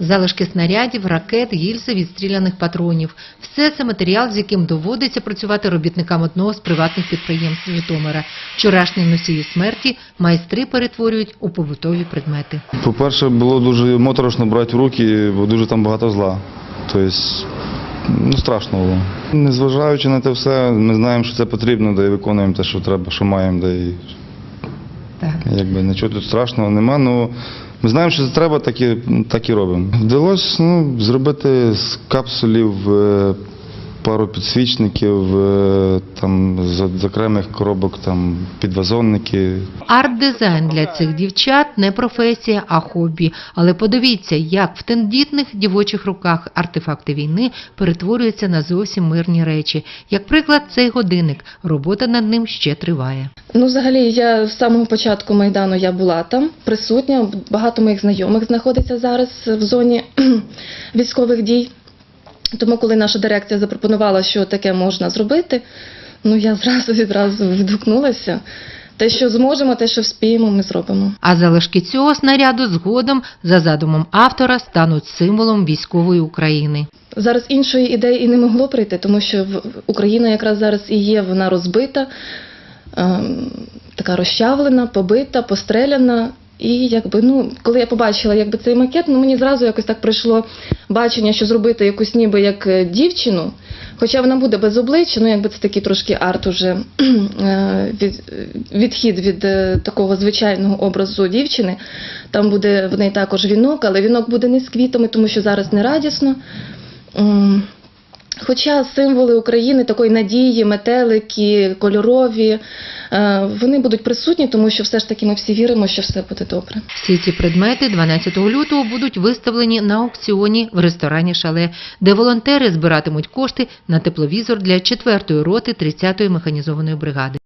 залишки снарядів, ракет, гільзи відстріляних патронів. Все це матеріал, з яким доводиться працювати робітникам одного з приватних підприємств Житомира. Вчорашні носії смерті майстри перетворюють у побутові предмети. По-перше, було дуже моторошно брати в руки, бо дуже там багато зла. Тобто, ну, страшно було. Незважаючи на те все, ми знаємо, що це потрібно, да і виконуємо те, що треба, що маємо, да і Так. якби нічого тут страшного нема. Ну, ми знаємо, що це треба, так і, так і робимо. Вдалося ну, зробити з капсулів е, пару підсвічників, е, там, з, з окремих коробок там, підвазонники, Арт-дизайн для цих дівчат не професія, а хобі. Але подивіться, як в тендітних дівочих руках артефакти війни перетворюються на зовсім мирні речі. Як приклад, цей годинник. Робота над ним ще триває. Ну, взагалі, я з самого початку майдану я була там присутня. Багато моїх знайомих знаходиться зараз в зоні військових дій. Тому, коли наша дирекція запропонувала, що таке можна зробити, ну я зразу відразу відгукнулася. Те, що зможемо, те, що вспіємо, ми зробимо. А залишки цього снаряду згодом, за задумом автора, стануть символом військової України. Зараз іншої ідеї і не могло прийти, тому що Україна якраз зараз і є, вона розбита, ем, така розчавлена, побита, постреляна. І якби, ну, коли я побачила якби, цей макет, ну мені зразу якось так прийшло бачення, що зробити якусь ніби як е, дівчину, хоча вона буде без обличчя, ну якби це такий трошки арт уже е, від, відхід від е, такого звичайного образу дівчини. Там буде в неї також вінок, але вінок буде не з квітами, тому що зараз не радісно. Хоча символи України такої надії, метелики, кольорові, е, вони будуть присутні, тому що все ж таки ми всі віримо, що все буде добре. Всі ці предмети 12 лютого будуть виставлені на аукціоні в ресторані Шале, де волонтери збиратимуть кошти на тепловізор для 4-ї роти 30-ї механізованої бригади.